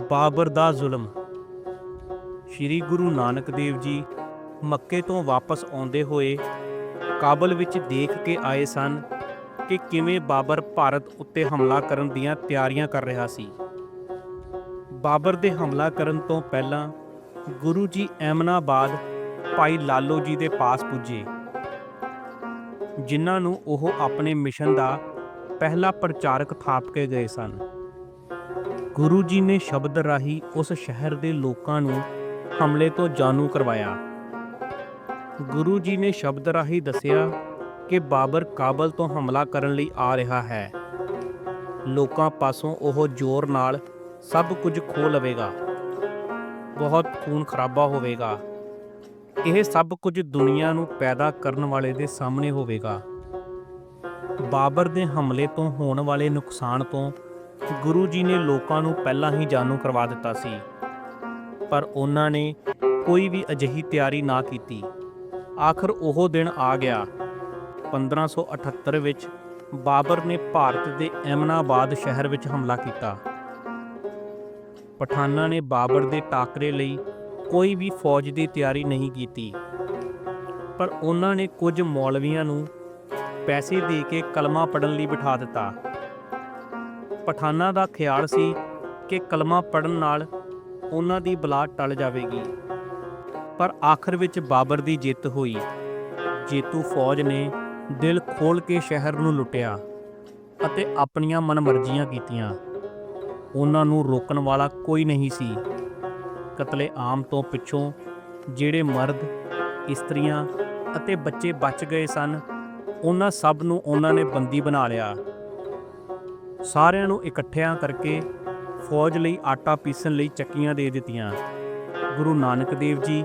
ਬਾਬਰ ਦਾ ਜ਼ੁਲਮ। ਸ੍ਰੀ ਗੁਰੂ ਨਾਨਕ ਦੇਵ ਜੀ ਮੱਕੇ ਤੋਂ ਵਾਪਸ ਆਉਂਦੇ ਹੋਏ ਕਾਬਲ ਵਿੱਚ ਦੇਖ ਕੇ ਆਏ ਸਨ ਕਿ ਕਿਵੇਂ ਬਾਬਰ ਭਾਰਤ ਉੱਤੇ ਹਮਲਾ ਕਰਨ ਦੀਆਂ ਤਿਆਰੀਆਂ ਕਰ ਰਿਹਾ ਸੀ। ਬਾਬਰ ਦੇ ਹਮਲਾ ਕਰਨ ਤੋਂ ਪਹਿਲਾਂ ਗੁਰੂ ਜੀ ਐਮਨਾਬਾਦ ਭਾਈ ਲਾਲੋ ਜੀ ਦੇ ਪਾਸ ਪੁੱਜੇ, ਜਿਨ੍ਹਾਂ ਨੂੰ ਉਹ ਆਪਣੇ ਮਿਸ਼ਨ ਦਾ ਪਹਿਲਾ ਪ੍ਰਚਾਰਕ ਥਾਪ ਕੇ ਗਏ ਸਨ। ਗੁਰੂ ਜੀ ਨੇ ਸ਼ਬਦ ਰਾਹੀਂ ਉਸ ਸ਼ਹਿਰ ਦੇ ਲੋਕਾਂ ਨੂੰ ਹਮਲੇ ਤੋਂ ਜਾਣੂ ਕਰਵਾਇਆ। ਗੁਰੂ ਜੀ ਨੇ ਸ਼ਬਦ ਰਾਹੀਂ ਦੱਸਿਆ ਕਿ ਬਾਬਰ ਕਾਬਲ ਤੋਂ ਹਮਲਾ ਕਰਨ ਲਈ ਆ ਰਿਹਾ ਹੈ। ਲੋਕਾਂ ਪਾਸੋਂ ਉਹ ਜ਼ੋਰ ਨਾਲ ਸਭ ਕੁਝ ਖੋ ਲਵੇਗਾ। ਬਹੁਤ ਖੂਨ ਖਰਾਬਾ ਹੋਵੇਗਾ। ਇਹ ਸਭ ਕੁਝ ਦੁਨੀਆ ਨੂੰ ਪੈਦਾ ਕਰਨ ਵਾਲੇ ਦੇ ਸਾਹਮਣੇ ਹੋਵੇਗਾ। ਬਾਬਰ ਦੇ ਹਮਲੇ ਤੋਂ ਹੋਣ ਵਾਲੇ ਨੁਕਸਾਨ ਤੋਂ ਗੁਰੂ ਜੀ ਨੇ ਲੋਕਾਂ ਨੂੰ ਪਹਿਲਾਂ ਹੀ ਜਾਣੂ ਕਰਵਾ ਦਿੱਤਾ ਸੀ। ਪਰ ਉਹਨਾਂ ਨੇ ਕੋਈ ਵੀ ਅਜਿਹੀ ਤਿਆਰੀ ਨਾ ਕੀਤੀ। ਆਖਰ ਉਹ ਦਿਨ ਆ ਗਿਆ। 1578 ਵਿੱਚ ਬਾਬਰ ਨੇ ਭਾਰਤ ਦੇ ਐਮਨਾਬਾਦ ਸ਼ਹਿਰ ਵਿੱਚ ਹਮਲਾ ਕੀਤਾ। ਪਠਾਨਾਂ ਨੇ ਬਾਬਰ ਦੇ ਟਾਕਰੇ ਲਈ ਕੋਈ ਵੀ ਫੌਜ ਦੀ ਤਿਆਰੀ ਨਹੀਂ ਕੀਤੀ। ਪਰ ਉਹਨਾਂ ਨੇ ਕੁਝ ਮੌਲਵੀਆਂ ਨੂੰ ਪੈਸੇ ਦੇ ਕੇ ਕਲਮਾ ਪੜਨ ਲਈ ਬਿਠਾ ਦਿੱਤਾ। ਪਠਾਨਾਂ ਦਾ ਖਿਆਲ ਸੀ ਕਿ ਕਲਮਾ ਪੜਨ ਨਾਲ ਉਹਨਾਂ ਦੀ ਬਲਾ ਟਲ ਜਾਵੇਗੀ। ਪਰ ਆਖਰ ਵਿੱਚ ਬਾਬਰ ਦੀ ਜਿੱਤ ਹੋਈ। ਜੇਤੂ ਫੌਜ ਨੇ ਦਿਲ ਖੋਲ ਕੇ ਸ਼ਹਿਰ ਨੂੰ ਲੁੱਟਿਆ ਅਤੇ ਆਪਣੀਆਂ ਮਨਮਰਜ਼ੀਆਂ ਕੀਤੀਆਂ। ਉਹਨਾਂ ਨੂੰ ਰੋਕਣ ਵਾਲਾ ਕੋਈ ਨਹੀਂ ਸੀ। ਕਤਲੇ ਆਮ ਤੋਂ ਪਿੱਛੋਂ ਜਿਹੜੇ ਮਰਦ, ਇਸਤਰੀਆਂ ਅਤੇ ਬੱਚੇ ਬਚ ਗਏ ਸਨ, ਉਹਨਾਂ ਸਭ ਨੂੰ ਉਹਨਾਂ ਨੇ ਬੰਦੀ ਬਣਾ ਲਿਆ। ਸਾਰਿਆਂ ਨੂੰ ਇਕੱਠਿਆਂ ਕਰਕੇ ਫੌਜ ਲਈ ਆਟਾ ਪੀਸਣ ਲਈ ਚੱਕੀਆਂ ਦੇ ਦਿੱਤੀਆਂ। ਗੁਰੂ ਨਾਨਕ ਦੇਵ ਜੀ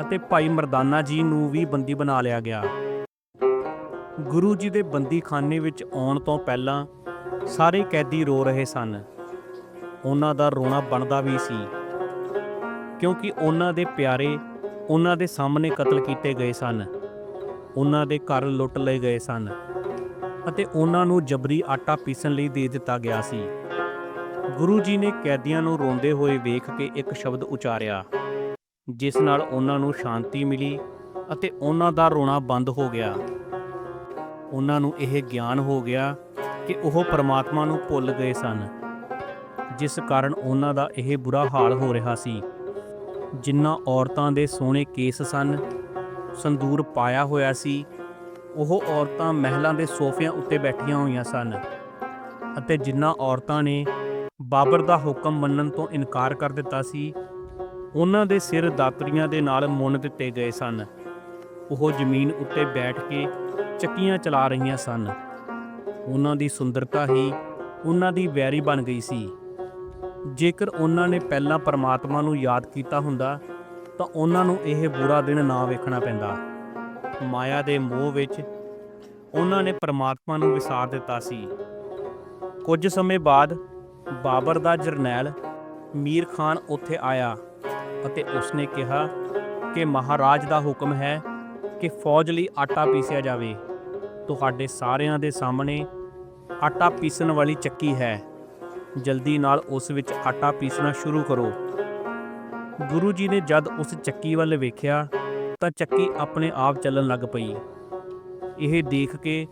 ਅਤੇ ਭਾਈ ਮਰਦਾਨਾ ਜੀ ਨੂੰ ਵੀ ਬੰਦੀ ਬਣਾ ਲਿਆ ਗਿਆ। ਗੁਰੂ ਜੀ ਦੇ ਬੰਦੀਖਾਨੇ ਵਿੱਚ ਆਉਣ ਤੋਂ ਪਹਿਲਾਂ ਸਾਰੇ ਕੈਦੀ ਰੋ ਰਹੇ ਸਨ। ਉਹਨਾਂ ਦਾ ਰੋਣਾ ਬਣਦਾ ਵੀ ਸੀ। ਕਿਉਂਕਿ ਉਹਨਾਂ ਦੇ ਪਿਆਰੇ ਉਹਨਾਂ ਦੇ ਸਾਹਮਣੇ ਕਤਲ ਕੀਤੇ ਗਏ ਸਨ। ਉਹਨਾਂ ਦੇ ਘਰ ਲੁੱਟ ਲਏ ਗਏ ਸਨ। ਅਤੇ ਉਹਨਾਂ ਨੂੰ ਜਬਰੀ ਆਟਾ ਪੀਸਣ ਲਈ ਦੇ ਦਿੱਤਾ ਗਿਆ ਸੀ। ਗੁਰੂ ਜੀ ਨੇ ਕੈਦੀਆਂ ਨੂੰ ਰੋਂਦੇ ਹੋਏ ਵੇਖ ਕੇ ਇੱਕ ਸ਼ਬਦ ਉਚਾਰਿਆ, ਜਿਸ ਨਾਲ ਉਹਨਾਂ ਨੂੰ ਸ਼ਾਂਤੀ ਮਿਲੀ ਅਤੇ ਉਹਨਾਂ ਦਾ ਰੋਣਾ ਬੰਦ ਹੋ ਗਿਆ। ਉਹਨਾਂ ਨੂੰ ਇਹ ਗਿਆਨ ਹੋ ਗਿਆ ਕਿ ਉਹ ਪਰਮਾਤਮਾ ਨੂੰ ਭੁੱਲ ਗਏ ਸਨ, ਜਿਸ ਕਾਰਨ ਉਹਨਾਂ ਦਾ ਇਹ ਬੁਰਾ ਹਾਲ ਹੋ ਰਿਹਾ ਸੀ। ਜਿਨ੍ਹਾਂ ਔਰਤਾਂ ਦੇ ਸੋਹਣੇ ਕੇਸ ਸਨ, ਸੰਦੂਰ ਪਾਇਆ ਹੋਇਆ ਸੀ ਉਹ ਔਰਤਾਂ ਮਹਿਲਾਂ ਦੇ ਸੋਫਿਆਂ ਉੱਤੇ ਬੈਠੀਆਂ ਹੋਈਆਂ ਸਨ ਅਤੇ ਜਿਨ੍ਹਾਂ ਔਰਤਾਂ ਨੇ ਬਾਬਰ ਦਾ ਹੁਕਮ ਮੰਨਣ ਤੋਂ ਇਨਕਾਰ ਕਰ ਦਿੱਤਾ ਸੀ, ਉਹਨਾਂ ਦੇ ਸਿਰ ਦਾਤਰੀਆਂ ਦੇ ਨਾਲ ਮੁੰਨ ਦਿੱਤੇ ਗਏ ਸਨ। ਉਹ ਜ਼ਮੀਨ ਉੱਤੇ ਬੈਠ ਕੇ ਚੱਕੀਆਂ ਚਲਾ ਰਹੀਆਂ ਸਨ। ਉਹਨਾਂ ਦੀ ਸੁੰਦਰਤਾ ਹੀ ਉਹਨਾਂ ਦੀ ਵੈਰੀ ਬਣ ਗਈ ਸੀ। ਜੇਕਰ ਉਹਨਾਂ ਨੇ ਪਹਿਲਾਂ ਪਰਮਾਤਮਾ ਨੂੰ ਯਾਦ ਕੀਤਾ ਹੁੰਦਾ, ਤਾਂ ਉਹਨਾਂ ਨੂੰ ਇਹ ਬੁਰਾ ਦਿਨ ਨਾ ਵੇਖਣਾ ਪੈਂਦਾ। ਮਾਇਆ ਦੇ ਮੋਹ ਵਿੱਚ ਉਹਨਾਂ ਨੇ ਪਰਮਾਤਮਾ ਨੂੰ ਵਿਸਾਰ ਦਿੱਤਾ ਸੀ। ਕੁਝ ਸਮੇਂ ਬਾਅਦ ਬਾਬਰ ਦਾ ਜਰਨੈਲ ਮੀਰ ਖਾਨ ਉੱਥੇ ਆਇਆ ਅਤੇ ਉਸਨੇ ਕਿਹਾ ਕਿ ਮਹਾਰਾਜ ਦਾ ਹੁਕਮ ਹੈ ਕਿ ਫੌਜ ਲਈ ਆਟਾ ਪੀਸਿਆ ਜਾਵੇ। ਤੁਹਾਡੇ ਸਾਰਿਆਂ ਦੇ ਸਾਹਮਣੇ ਆਟਾ ਪੀਸਣ ਵਾਲੀ ਚੱਕੀ ਹੈ। ਜਲਦੀ ਨਾਲ ਉਸ ਵਿੱਚ ਆਟਾ ਪੀਸਣਾ ਸ਼ੁਰੂ ਕਰੋ। ਗੁਰੂ ਜੀ ਨੇ ਜਦ ਉਸ ਚੱਕੀ ਵੱਲ ਵੇਖਿਆ ਤਾਂ ਚੱਕੀ ਆਪਣੇ ਆਪ ਚੱਲਣ ਲੱਗ ਪਈ। ਇਹ ਦੇਖ ਕੇ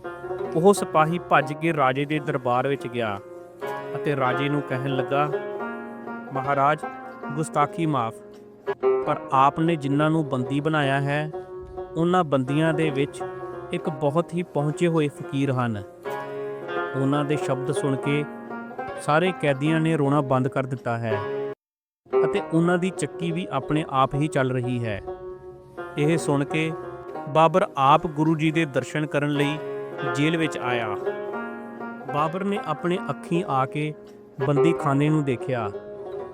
ਉਹ ਸਿਪਾਹੀ ਭੱਜ ਕੇ ਰਾਜੇ ਦੇ ਦਰਬਾਰ ਵਿੱਚ ਗਿਆ ਅਤੇ ਰਾਜੇ ਨੂੰ ਕਹਿਣ ਲੱਗਾ, ਮਹਾਰਾਜ, ਗੁਸਤਾਖੀ ਮਾਫ, ਪਰ ਆਪ ਨੇ ਜਿਨ੍ਹਾਂ ਨੂੰ ਬੰਦੀ ਬਣਾਇਆ ਹੈ, ਉਹਨਾਂ ਬੰਦੀਆਂ ਦੇ ਵਿੱਚ ਇੱਕ ਬਹੁਤ ਹੀ ਪਹੁੰਚੇ ਹੋਏ ਫਕੀਰ ਹਨ। ਉਹਨਾਂ ਦੇ ਸ਼ਬਦ ਸੁਣ ਕੇ ਸਾਰੇ ਕੈਦੀਆਂ ਨੇ ਰੋਣਾ ਬੰਦ ਕਰ ਦਿੱਤਾ ਹੈ ਅਤੇ ਉਹਨਾਂ ਦੀ ਚੱਕੀ ਵੀ ਆਪਣੇ ਆਪ ਹੀ ਚੱਲ ਰਹੀ ਹੈ। ਇਹ ਸੁਣ ਕੇ ਬਾਬਰ ਆਪ ਗੁਰੂ ਜੀ ਦੇ ਦਰਸ਼ਨ ਕਰਨ ਲਈ ਜੇਲ੍ਹ ਵਿੱਚ ਆਇਆ। ਬਾਬਰ ਨੇ ਆਪਣੇ ਅੱਖੀਂ ਆ ਕੇ ਬੰਦੀ ਖਾਨੇ ਨੂੰ ਦੇਖਿਆ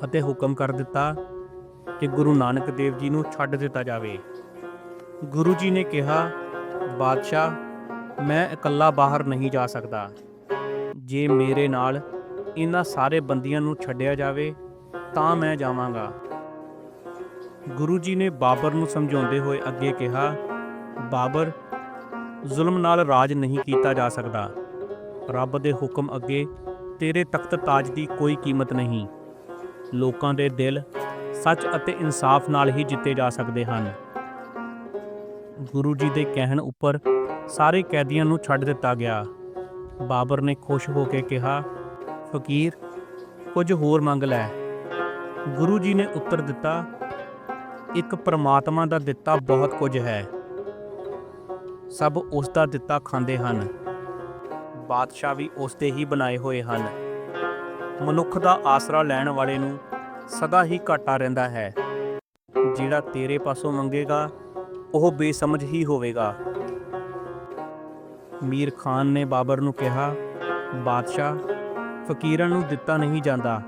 ਅਤੇ ਹੁਕਮ ਕਰ ਦਿੱਤਾ ਕਿ ਗੁਰੂ ਨਾਨਕ ਦੇਵ ਜੀ ਨੂੰ ਛੱਡ ਦਿੱਤਾ ਜਾਵੇ। ਗੁਰੂ ਜੀ ਨੇ ਕਿਹਾ, ਬਾਦਸ਼ਾਹ, ਮੈਂ ਇਕੱਲਾ ਬਾਹਰ ਨਹੀਂ ਜਾ ਸਕਦਾ। ਜੇ ਮੇਰੇ ਨਾਲ ਇਹਨਾਂ ਸਾਰੇ ਬੰਦੀਆਂ ਨੂੰ ਛੱਡਿਆ ਜਾਵੇ, ਤਾਂ ਮੈਂ ਜਾਵਾਂਗਾ। ਗੁਰੂ ਜੀ ਨੇ ਬਾਬਰ ਨੂੰ ਸਮਝਾਉਂਦੇ ਹੋਏ ਅੱਗੇ ਕਿਹਾ, ਬਾਬਰ, ਜ਼ੁਲਮ ਨਾਲ ਰਾਜ ਨਹੀਂ ਕੀਤਾ ਜਾ ਸਕਦਾ। ਰੱਬ ਦੇ ਹੁਕਮ ਅੱਗੇ ਤੇਰੇ ਤਖਤ ਤਾਜ ਦੀ ਕੋਈ ਕੀਮਤ ਨਹੀਂ। ਲੋਕਾਂ ਦੇ ਦਿਲ ਸੱਚ ਅਤੇ ਇਨਸਾਫ ਨਾਲ ਹੀ ਜਿੱਤੇ ਜਾ ਸਕਦੇ ਹਨ। ਗੁਰੂ ਜੀ ਦੇ ਕਹਿਣ ਉੱਪਰ ਸਾਰੇ ਕੈਦੀਆਂ ਨੂੰ ਛੱਡ ਦਿੱਤਾ ਗਿਆ। ਬਾਬਰ ਨੇ ਖੁਸ਼ ਹੋ ਕੇ ਕਿਹਾ, ਫਕੀਰ, ਕੁਝ ਹੋਰ ਮੰਗ ਲੈ। ਗੁਰੂ ਜੀ ਨੇ ਉੱਤਰ ਦਿੱਤਾ ਇੱਕ ਪ੍ਰਮਾਤਮਾ ਦਾ ਦਿੱਤਾ ਬਹੁਤ ਕੁਝ ਹੈ। ਸਭ ਉਸ ਦਾ ਦਿੱਤਾ ਖਾਂਦੇ ਹਨ। ਬਾਦਸ਼ਾਹ ਵੀ ਉਸ ਦੇ ਹੀ ਬਣਾਏ ਹੋਏ ਹਨ। ਮਨੁੱਖ ਦਾ ਆਸਰਾ ਲੈਣ ਵਾਲੇ ਨੂੰ ਸਦਾ ਹੀ ਘਾਟਾ ਰਹਿੰਦਾ ਹੈ। ਜਿਹੜਾ ਤੇਰੇ ਪਾਸੋਂ ਮੰਗੇਗਾ, ਉਹ ਬੇਸਮਝ ਹੀ ਹੋਵੇਗਾ। ਮੀਰ ਖਾਨ ਨੇ ਬਾਬਰ ਨੂੰ ਕਿਹਾ, ਬਾਦਸ਼ਾਹ, ਫਕੀਰਾਂ ਨੂੰ ਦਿੱਤਾ ਨਹੀਂ ਜਾਂਦਾ।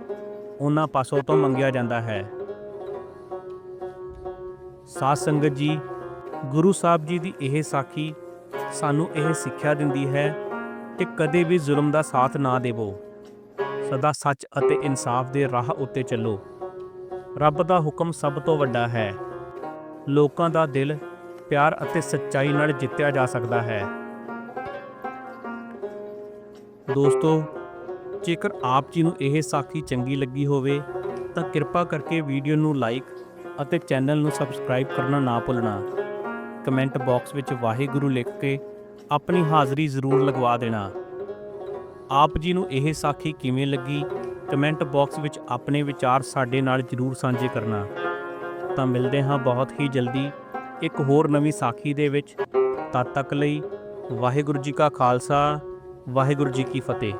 ਉਹਨਾਂ ਪਾਸੋਂ ਤੋਂ ਮੰਗਿਆ ਜਾਂਦਾ ਹੈ। ਸਾਧ ਸੰਗਤ ਜੀ, ਗੁਰੂ ਸਾਹਿਬ ਜੀ ਦੀ ਇਹ ਸਾਖੀ ਸਾਨੂੰ ਇਹ ਸਿੱਖਿਆ ਦਿੰਦੀ ਹੈ ਕਿ ਕਦੇ ਵੀ ਜ਼ੁਲਮ ਦਾ ਸਾਥ ਨਾ ਦੇਵੋ। ਸਦਾ ਸੱਚ ਅਤੇ ਇਨਸਾਫ ਦੇ ਰਾਹ ਉੱਤੇ ਚੱਲੋ। ਰੱਬ ਦਾ ਹੁਕਮ ਸਭ ਤੋਂ ਵੱਡਾ ਹੈ। ਲੋਕਾਂ ਦਾ ਦਿਲ ਪਿਆਰ ਅਤੇ ਸੱਚਾਈ ਨਾਲ ਜਿੱਤਿਆ ਜਾ ਸਕਦਾ ਹੈ। ਦੋਸਤੋ, ਜੇਕਰ ਆਪ ਜੀ ਨੂੰ ਇਹ ਸਾਖੀ ਚੰਗੀ ਲੱਗੀ ਹੋਵੇ, ਤਾਂ ਕਿਰਪਾ ਕਰਕੇ ਵੀਡੀਓ ਨੂੰ ਲਾਈਕ ਅਤੇ ਚੈਨਲ ਨੂੰ ਸਬਸਕ੍ਰਾਈਬ ਕਰਨਾ ਨਾ ਭੁੱਲਣਾ। ਕਮੈਂਟ ਬਾਕਸ ਵਿੱਚ ਵਾਹਿਗੁਰੂ ਲਿਖ ਕੇ ਆਪਣੀ ਹਾਜ਼ਰੀ ਜ਼ਰੂਰ ਲਗਵਾ ਦੇਣਾ। ਆਪ ਜੀ ਨੂੰ ਇਹ ਸਾਖੀ ਕਿਵੇਂ ਲੱਗੀ? ਕਮੈਂਟ ਬਾਕਸ ਵਿੱਚ ਆਪਣੇ ਵਿਚਾਰ ਸਾਡੇ ਨਾਲ ਜਰੂਰ ਸਾਂਝੇ ਕਰਨਾ। ਤਾਂ ਮਿਲਦੇ ਹਾਂ ਬਹੁਤ ਹੀ ਜਲਦੀ ਇੱਕ ਹੋਰ ਨਵੀਂ ਸਾਖੀ ਦੇ ਵਿੱਚ। ਤਦ ਤੱਕ ਲਈ ਵਾਹਿਗੁਰੂ ਜੀ ਕਾ ਖਾਲਸਾ, ਵਾਹਿਗੁਰੂ ਜੀ ਕੀ ਫਤਿਹ।